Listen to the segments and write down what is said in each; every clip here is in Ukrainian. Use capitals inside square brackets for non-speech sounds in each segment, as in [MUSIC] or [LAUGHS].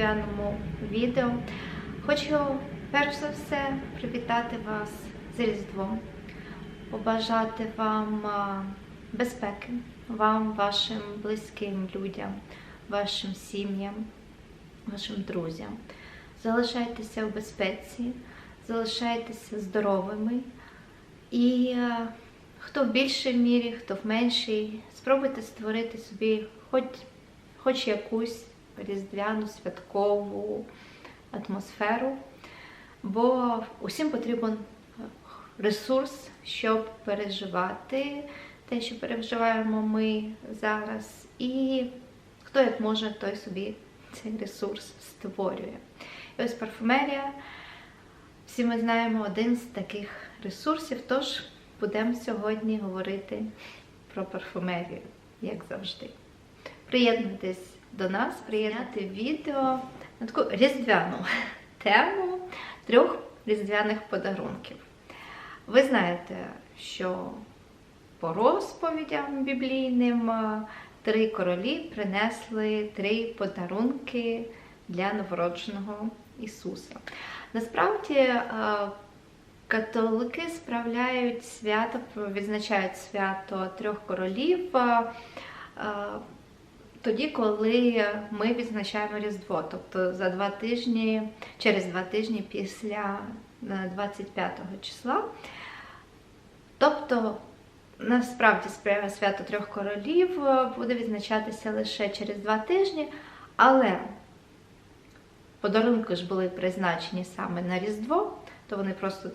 даному відео. Хочу перш за все привітати вас з Різдвом, побажати вам безпеки, вам, вашим близьким людям, вашим сім'ям, вашим друзям. Залишайтеся в безпеці, залишайтеся здоровими. І хто в більшій мірі, хто в меншій, спробуйте створити собі хоч, хоч якусь різдвяну святкову атмосферу, бо усім потрібен ресурс, щоб переживати те, що переживаємо ми зараз. І хто як може, той собі цей ресурс створює. І ось парфумерія. Всі ми знаємо один з таких ресурсів, тож будемо сьогодні говорити про парфумерію, як завжди. Приєднуйтесь до нас, приєднати відео на таку різдвяну [LAUGHS] тему трьох різдвяних подарунків. Ви знаєте, що по розповідям біблійним е, три королі принесли три подарунки для новородженого Ісуса. Насправді е, католики справляють свято, відзначають свято трьох королів е, тоді, коли ми відзначаємо Різдво, тобто за два тижні, через два тижні після 25 числа. Тобто, насправді свято трьох королів буде відзначатися лише через два тижні, але подарунки ж були призначені саме на Різдво, то вони просто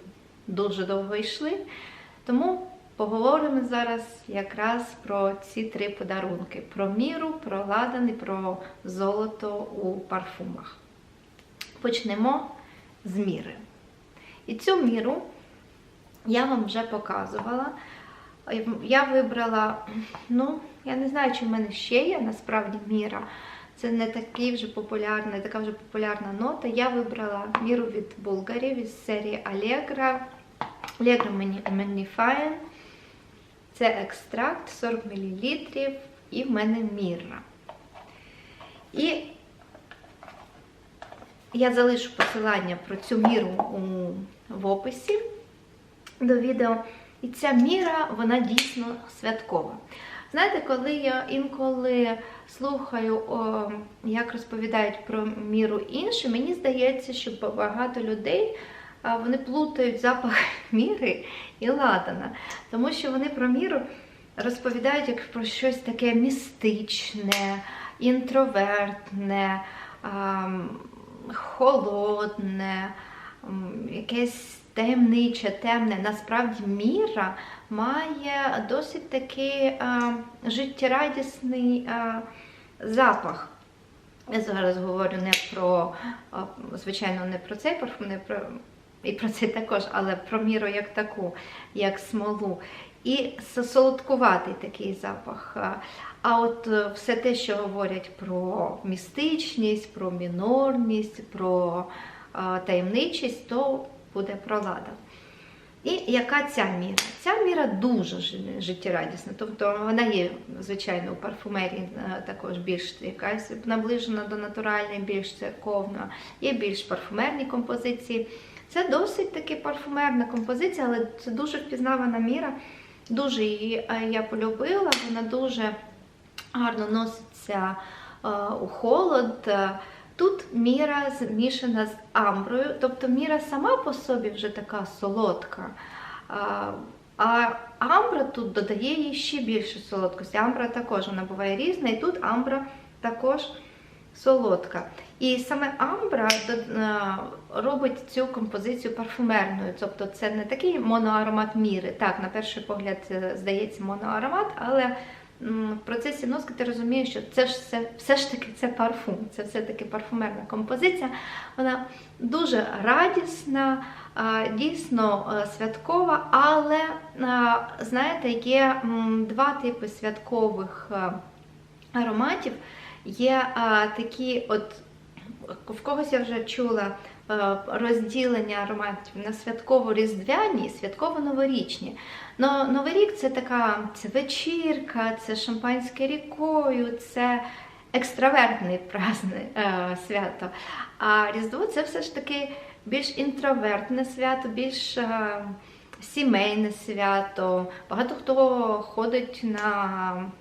дуже довго йшли. Тому поговоримо зараз якраз про ці три подарунки: про міру, про ладан і про золото у парфумах. Почнемо з міри. І цю міру я вам вже показувала. Я вибрала, ну, я не знаю, чи в мене ще є насправді міра. Це не такий вже популярна, така вже популярна нота. Я вибрала міру від Булгарі від серії Allegro. Allegro Magnifying. Це екстракт 40 мл, і в мене міра. І я залишу посилання про цю міру в описі до відео. І ця міра, вона дійсно святкова. Знаєте, коли я інколи слухаю, о, як розповідають про міру інші, мені здається, що багато людей вони плутають запах [LAUGHS] міри і ладана. Тому що вони про міру розповідають як про щось таке містичне, інтровертне, холодне, якесь таємниче, темне. Насправді міра має досить такий життєрадісний запах. Я зараз говорю не про, звичайно, не про цей парфум, не про, і про це також, але про міру як таку, як смолу. І солодкуватий такий запах. А от все те, що говорять про містичність, про мінорність, про таємничість, то буде про лада. І яка ця міра? Ця міра дуже життєрадісна. Тобто вона є, звичайно, у парфумерії також більш якась наближена до натуральної, більш церковна, є більш парфумерні композиції. Це досить таки парфумерна композиція, але це дуже впізнавана міра. Дуже її я полюбила, вона дуже гарно носиться у холод. Тут міра змішана з амброю, тобто міра сама по собі вже така солодка. А амбра тут додає їй ще більше солодкості. Амбра також вона буває різна, і тут амбра також солодка. І саме амбра робить цю композицію парфумерною. Тобто це не такий моноаромат міри. Так, на перший погляд, здається, моноаромат, але в процесі носки ти розумієш, що це ж все, все ж таки це парфум, це все-таки парфумерна композиція. Вона дуже радісна, дійсно святкова, але, знаєте, є два типи святкових ароматів. Є такі, от в когось я вже чула розділення ароматів на святково-різдвяні і святково-новорічні. Но Новий рік це така це вечірка, це шампанське рікою, це екстравертний праздник, е, свято. А Різдво це все ж таки більш інтровертне свято, більш е, сімейне свято. Багато хто ходить на,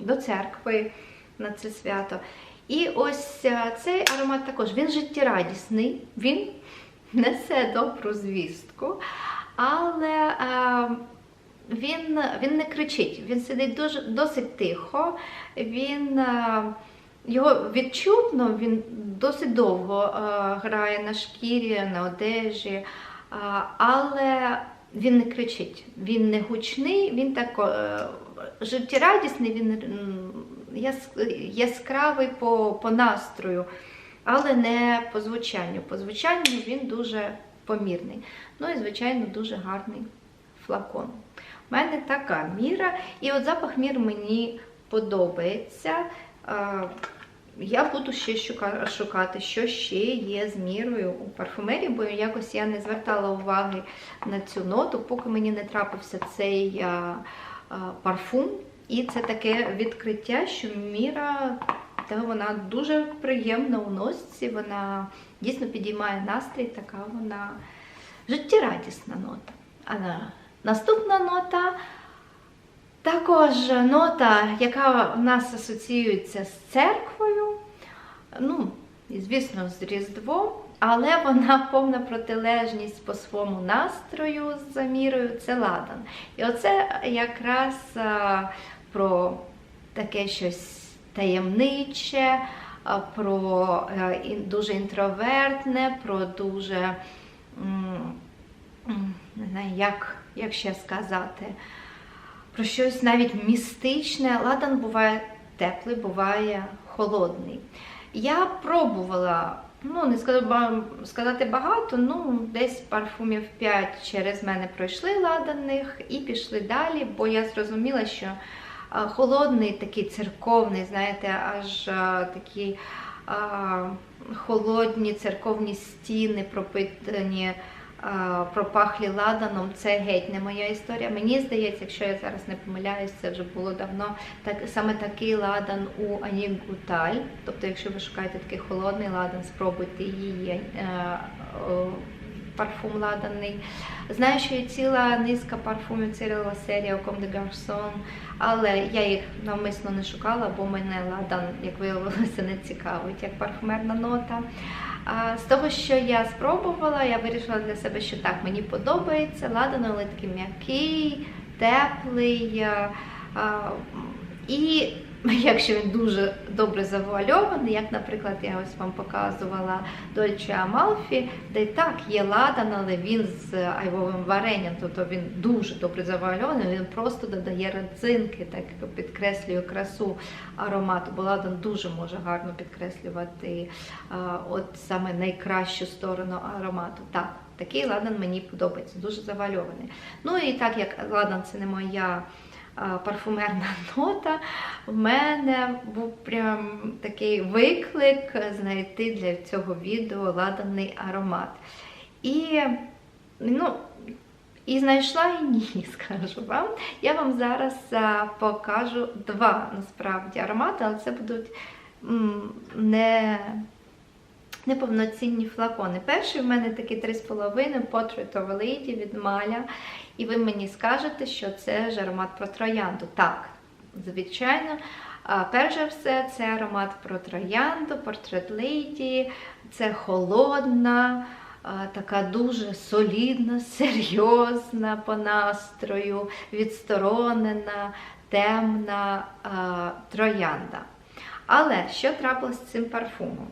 до церкви на це свято. І ось е, цей аромат також він життєрадісний, він несе добру звістку, але е, він, він не кричить, він сидить дуже, досить тихо, він, е, його відчутно, він досить довго грає на шкірі, на одежі, але він не кричить, він не гучний, він так життєрадісний, він яскравий по, по настрою, але не по звучанню. По звучанню він дуже помірний. Ну і, звичайно, дуже гарний флакон. У мене така міра, і от запах мір мені подобається. Я буду ще шукати, що ще є з мірою у парфумерії, бо якось я не звертала уваги на цю ноту, поки мені не трапився цей парфум. І це таке відкриття, що міра та вона дуже приємна у носці, вона дійсно підіймає настрій, така вона життєрадісна нота. А наступна нота також нота, яка в нас асоціюється з церквою, ну, і, звісно, з Різдвом, але вона повна протилежність по своєму настрою з замірою це ладан. І оце якраз про таке щось таємниче, про е, дуже інтровертне, про дуже не знаю, як, як ще сказати про щось навіть містичне. Ладан буває теплий, буває холодний. Я пробувала, ну не сказати багато, ну десь парфумів 5 через мене пройшли ладаних і пішли далі, бо я зрозуміла, що холодний, такий церковний, знаєте, аж такі холодні церковні стіни пропитані пропахлі ладаном, це геть не моя історія. Мені здається, якщо я зараз не помиляюсь, це вже було давно. Так саме такий ладан у Ані Гуталь. Тобто, якщо ви шукаєте такий холодний ладан, спробуйте її. Парфум ладаний. Знаю, що є ціла низка парфумів, ціла серія Comme de Garçon, але я їх навмисно не шукала, бо мене ладан, як виявилося, не цікавить, як парфумерна нота. З того, що я спробувала, я вирішила для себе, що так, мені подобається. Ладан, але такий м'який, теплий. І [LAUGHS] якщо він дуже добре завуальований, як, наприклад, я ось вам показувала Dolce Amalfi, де так є ладан, але він з айвовим варенням, тобто він дуже добре завуальований, він просто додає родзинки, так підкреслює красу аромату, бо ладан дуже може гарно підкреслювати а, от саме найкращу сторону аромату. Так, такий ладан мені подобається, дуже завальований. Ну і так як ладан це не моя парфумерна [LAUGHS] нота, в мене був прям такий виклик знайти для цього відео ладаний аромат. І, ну, і знайшла і ні, [LAUGHS] скажу вам. Я вам зараз покажу два насправді аромати, але це будуть не неповноцінні флакони. Перший в мене такий 3,5 Portrait of Lady від Маля. І ви мені скажете, що це ж аромат про троянду. Так, звичайно. Перш все, це аромат про троянду, Portrait Lady. Це холодна, така дуже солідна, серйозна по настрою, відсторонена, темна троянда. Але що трапилось з цим парфумом?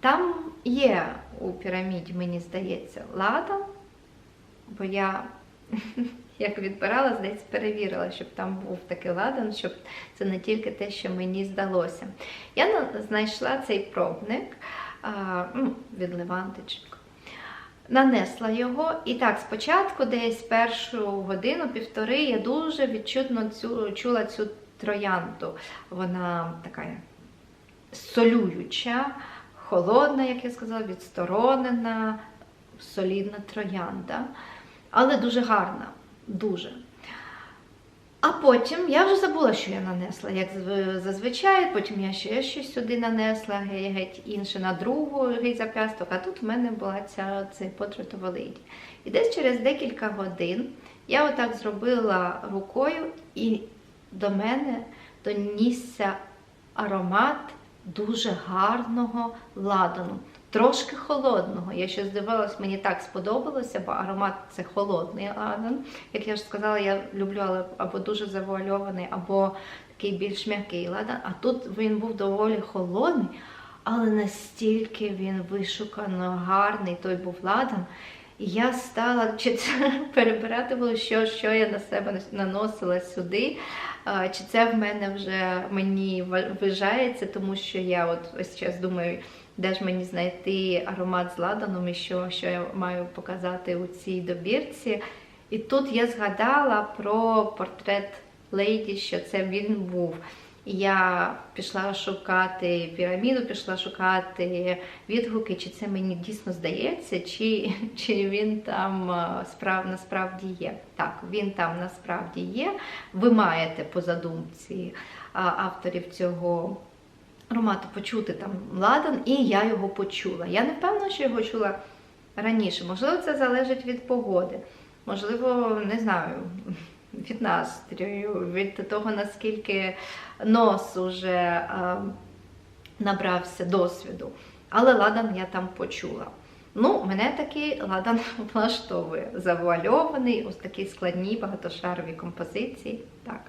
Там є у піраміді, мені здається, ладан, бо я, як відбирала, здається, перевірила, щоб там був такий ладан, щоб це не тільки те, що мені здалося. Я знайшла цей пробник ну, від Левантичок. Нанесла його, і так, спочатку, десь першу годину-півтори, я дуже відчутно чула цю троянду. Вона така солююча, холодна, як я сказала, відсторонена, солідна троянда, але дуже гарна, дуже. А потім я вже забула, що я нанесла, як зазвичай. Потім я ще щось сюди нанесла, ге- геть інше на другий зап'ясток. А тут в мене була ця цей of a І десь через декілька годин я отак зробила рукою, і до мене донісся аромат дуже гарного ладану. Трошки холодного. Я ще здивилась, мені так сподобалося, бо аромат це холодний ладан. Як я ж сказала, я люблю або дуже завуальований, або такий більш м'який ладан. А тут він був доволі холодний, але настільки він вишукано гарний, той був ладан. І я стала чи це [LAUGHS] перебирати було, що, що я на себе наносила сюди. Чи це в мене вже мені вважається, тому що я от ось зараз думаю, де ж мені знайти аромат з ладаном і що, що я маю показати у цій добірці. І тут я згадала про портрет Лейді, що це він був. Я пішла шукати піраміду, пішла шукати відгуки, чи це мені дійсно здається, чи чи він там справ, насправді є. Так, він там насправді є. Ви маєте по задумці авторів цього аромату почути там ладан, і я його почула. Я не впевнена, що його чула раніше. Можливо, це залежить від погоди. Можливо, не знаю, від настрою, від того, наскільки нос уже е, набрався досвіду. Але ладан я там почула. Ну, мене такий ладан [LAUGHS] влаштовує. Завуальований, ось такі складні багатошарові композиції. Так.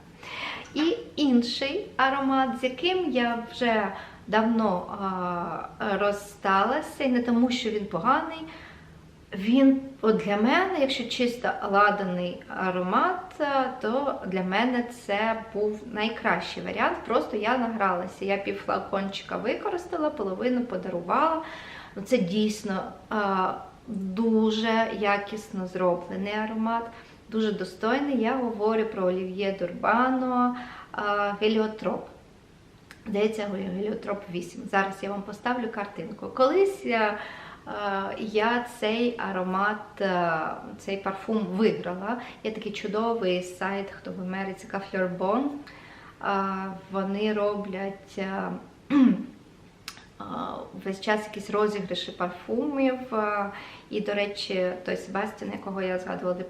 І інший аромат, з яким я вже давно а, розсталася, і не тому, що він поганий. Він от для мене, якщо чисто ладаний аромат, то для мене це був найкращий варіант. Просто я награлася. Я пів флакончика використала, половину подарувала. Ну, Це дійсно а, дуже якісно зроблений аромат, дуже достойний. Я говорю про Олів'є Дурбано Геліотроп. Здається, Геліотроп 8. Зараз я вам поставлю картинку. Колись я я цей аромат, цей парфум виграла. Є такий чудовий сайт, хто в Америці Кафлербон. Вони роблять весь час якісь розіграші парфумів. І, до речі, той Себастьян, якого я згадувала де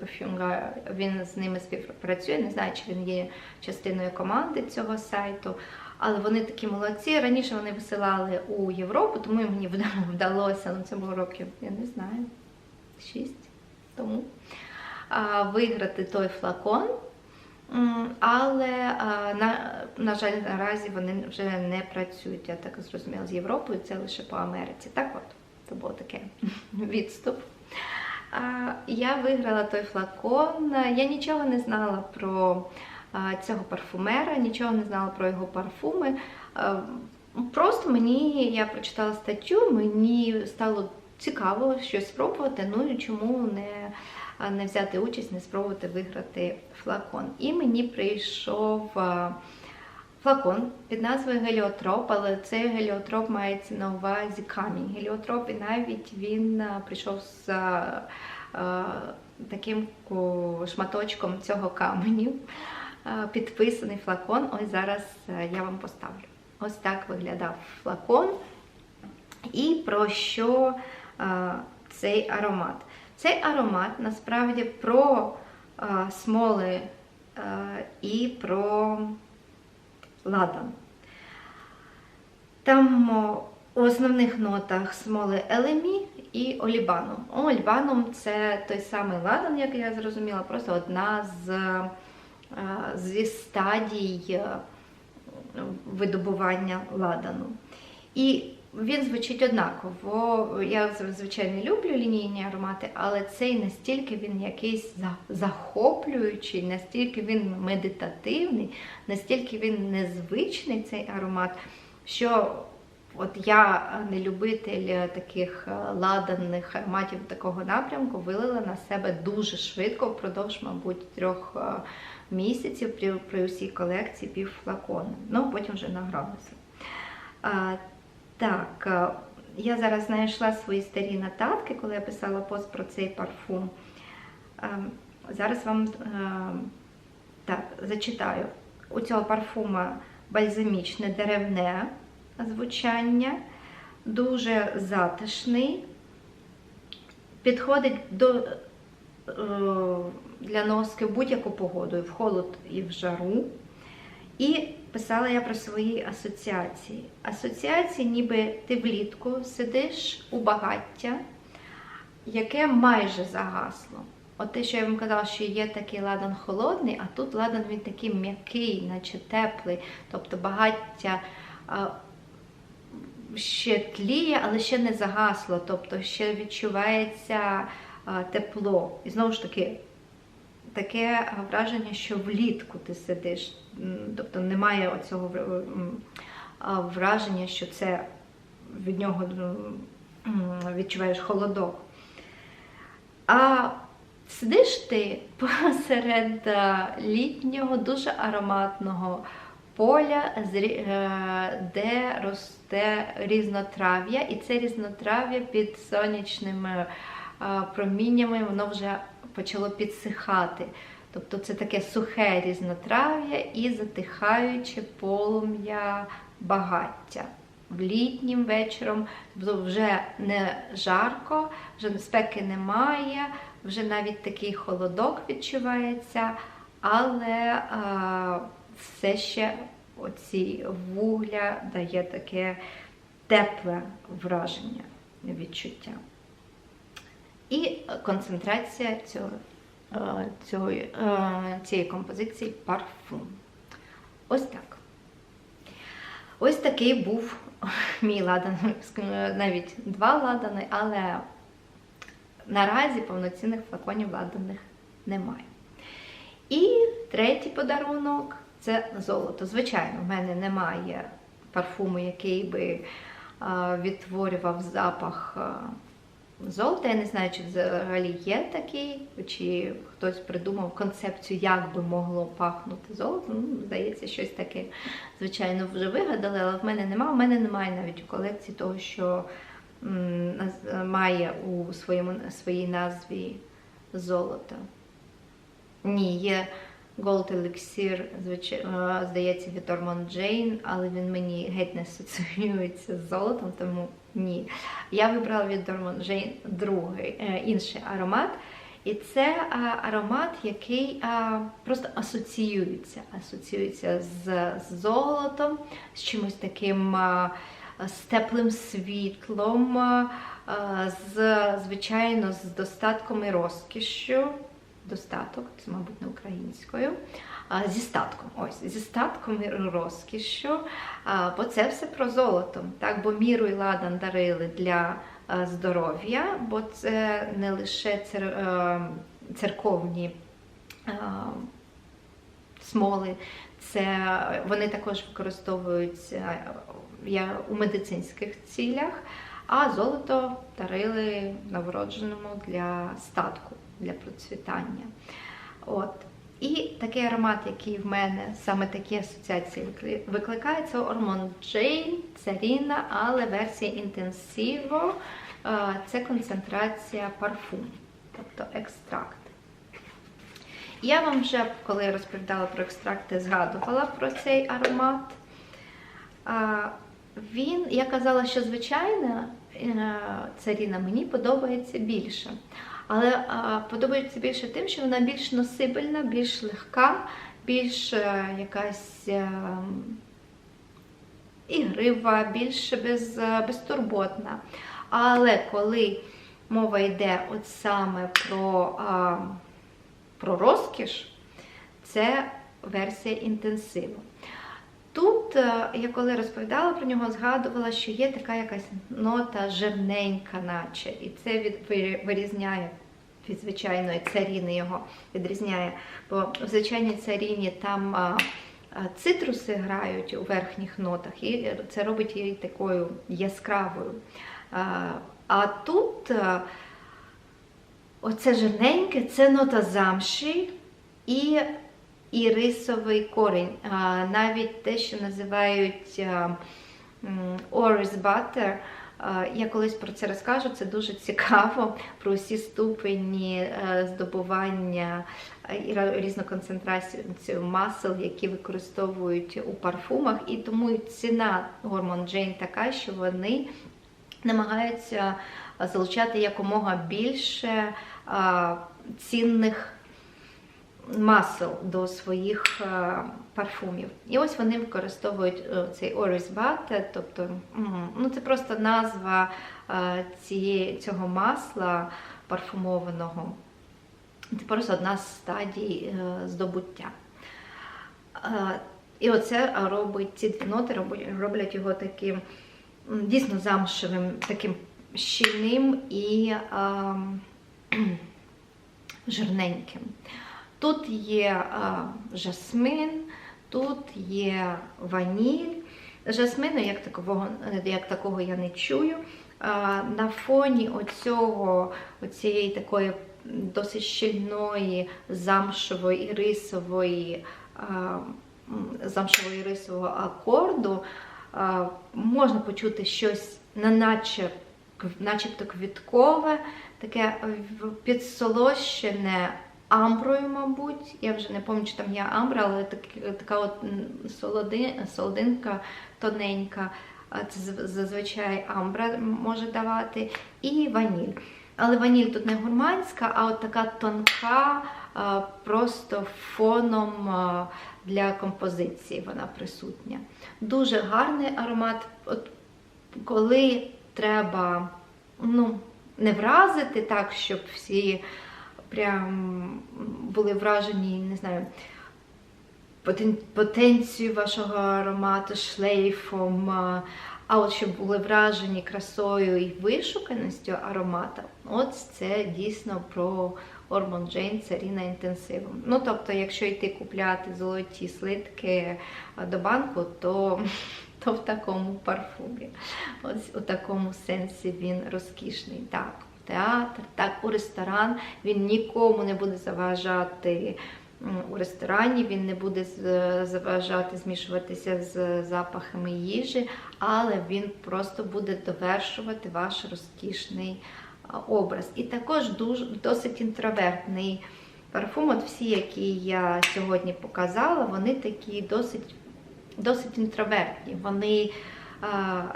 він з ними співпрацює. Не знаю, чи він є частиною команди цього сайту. Але вони такі молодці. Раніше вони висилали у Європу, тому мені вдалося, ну це було років, я не знаю, шість тому виграти той флакон. Але, на, на жаль, наразі вони вже не працюють, я так зрозуміла, з Європою, це лише по Америці. Так от, це було таке [LAUGHS] відступ. Я виграла той флакон. Я нічого не знала про цього парфумера, нічого не знала про його парфуми. Просто мені я прочитала статтю, мені стало цікаво щось спробувати, ну і чому не не взяти участь, не спробувати виграти флакон. І мені прийшов флакон під назвою Геліотроп, але цей геліотроп мається на увазі камінь. Геліотроп, і навіть він прийшов з таким шматочком цього каменю. Підписаний флакон. Ось зараз я вам поставлю. Ось так виглядав флакон. І про що цей аромат? Цей аромат насправді про а, смоли а, і про ладан. Там о, у основних нотах смоли елемі і олібаном. Олібаном це той самий ладан, як я зрозуміла, просто одна з, а, зі стадій видобування ладану. І він звучить однаково. Я звичайно люблю лінійні аромати, але цей настільки він якийсь захоплюючий, настільки він медитативний, настільки він незвичний цей аромат, що от я не любитель таких ладаних ароматів такого напрямку, вилила на себе дуже швидко, впродовж, мабуть, трьох місяців при, при усій колекції пів флакону. Ну, потім вже награлася. Так, е, я зараз знайшла свої старі нотатки, коли я писала пост про цей парфум. Е, зараз вам е, так, зачитаю. У цього парфума бальзамічне деревне звучання, дуже затишний, підходить до, для носки в будь-яку погоду, і в холод і в жару. І писала я про свої асоціації. Асоціації, ніби ти влітку сидиш у багаття, яке майже загасло. От те, що я вам казала, що є такий ладан холодний, а тут ладан він такий м'який, наче теплий. Тобто багаття ще тліє, але ще не загасло. Тобто ще відчувається тепло. І знову ж таки, таке враження, що влітку ти сидиш. Тобто немає оцього враження, що це від нього відчуваєш холодок. А сидиш ти [LAUGHS] посеред е, літнього, дуже ароматного поля, е, де росте різнотрав'я, і це різнотрав'я під сонячними е, проміннями воно вже почало підсихати. Тобто це таке сухе різнотрав'я і затихаюче полум'я багаття. В літнім вечором вже не жарко, вже спеки немає, вже навіть такий холодок відчувається, але а, все ще оці вугля дає таке тепле враження, відчуття. І концентрація цього, е, цього, е, цієї композиції парфум. Ось так. Ось такий був [LAUGHS] мій ладан, [LAUGHS] навіть два ладани, але наразі повноцінних флаконів ладаних немає. І третій подарунок це золото. Звичайно, в мене немає парфуму, який би відтворював запах золота. Я не знаю, чи взагалі є такий, чи хтось придумав концепцію, як би могло пахнути золото. Ну, здається, щось таке, звичайно, вже вигадали, але в мене немає. У мене немає навіть у колекції того, що має у своєму, своїй назві золото. Ні, є Gold Elixir, звичайно, здається, від Ormond Jane, але він мені геть не асоціюється з золотом, тому ні. Я вибрала від Ormond Jane другий, е, інший аромат. І це аромат, який просто асоціюється. Асоціюється з, золотом, з чимось таким з теплим світлом, з, звичайно, з достатком і розкішшю. Достаток, це, мабуть, не українською. Зі статком, ось, зі статком і розкішшю, бо це все про золото. Так, бо міру і ладан дарили для здоров'я, бо це не лише цер, е, церковні смоли, це вони також використовуються у медицинських цілях, а золото дарили новородженому для статку, для процвітання. От. І такий аромат, який в мене саме такі асоціації викли- викликає, це Ormond Jane, Царіна, але версія інтенсиво це концентрація парфум, тобто екстракт. Я вам вже, коли розповідала про екстракти, згадувала про цей аромат. Він, я казала, що звичайна е, царіна мені подобається більше. Але а, подобається більше тим, що вона більш носибельна, більш легка, більш е, якась е, ігрива, більш без, е, безтурботна. Але коли мова йде от саме про, а, про розкіш, це версія інтенсиву. Е, я коли розповідала про нього, згадувала, що є така якась нота жирненька, наче, і це від, вирізняє від звичайної царіни його відрізняє. Бо в звичайній царіні там а, а, цитруси грають у верхніх нотах, і це робить її такою яскравою. А, а тут а, оце жирненьке, це нота замші і і рисовий корінь. Навіть те, що називають м, butter, я колись про це розкажу, це дуже цікаво про усі ступені е, здобування е, і різну концентрацію масел, які використовують у парфумах, і тому ціна гормон Джейн така, що вони намагаються залучати якомога більше цінних масел до своїх е, парфумів. І ось вони використовують е, цей Oris Butter, тобто ну, це просто назва е, цього масла парфумованого. Це просто одна з стадій здобуття. І оце робить ці дві ноти роблять, його таким дійсно замшевим, таким щільним і ем, [CLEARS THROAT] жирненьким. Тут є жасмин, тут є ваніль. Жасмину як такого, як такого я не чую. На фоні оцього, оцієї такої досить щільної замшевої і рисової, а, замшевої рисового акорду можна почути щось на наче, начебто квіткове, таке підсолощене амброю, мабуть. Я вже не пам'ятаю, чи там є амбра, але так, така от солоди, солодинка тоненька. Це зазвичай амбра може давати. І ваніль. Але ваніль тут не гурманська, а от така тонка, просто фоном для композиції вона присутня. Дуже гарний аромат. От коли треба ну, не вразити так, щоб всі прям були вражені, не знаю, потен- потенцією вашого аромату, шлейфом, а от щоб були вражені красою і вишуканістю аромата, от це дійсно про Ормон Джейн Царіна інтенсивом. Ну, тобто, якщо йти купляти золоті слитки до банку, то, [LAUGHS] то в такому парфумі. Ось у такому сенсі він розкішний. Так, театр, так, у ресторан він нікому не буде заважати. У ресторані він не буде заважати змішуватися з запахами їжі, але він просто буде довершувати ваш розкішний образ. І також дуже досить інтровертний парфум. От всі, які я сьогодні показала, вони такі досить, досить інтровертні. Вони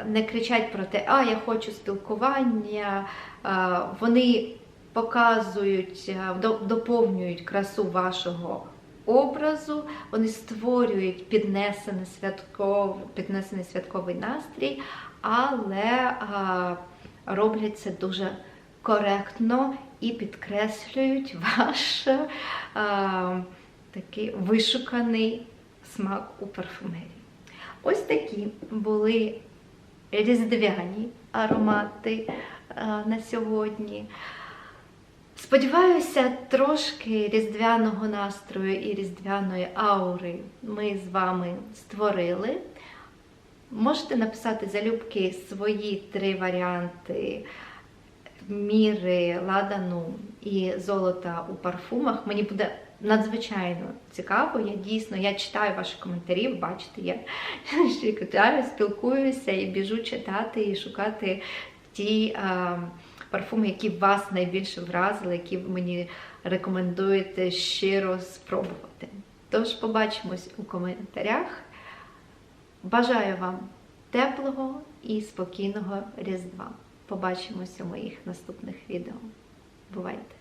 не кричать про те, а я хочу спілкування. Вони показують, доповнюють красу вашого образу, вони створюють піднесений святков, піднесений святковий настрій, але роблять це дуже коректно і підкреслюють ваш такий вишуканий смак у парфумерії. Ось такі були різдвяні аромати на сьогодні. Сподіваюся, трошки різдвяного настрою і різдвяної аури ми з вами створили. Можете написати залюбки свої три варіанти міри, ладану і золота у парфумах. Мені буде надзвичайно цікаво. Я дійсно я читаю ваші коментарі, бачите, я [LAUGHS] ще читаю, спілкуюся і біжу читати і шукати ті а, парфуми, які вас найбільше вразили, які ви мені рекомендуєте щиро спробувати. Тож побачимось у коментарях. Бажаю вам теплого і спокійного Різдва. Побачимося у моїх наступних відео. Бувайте!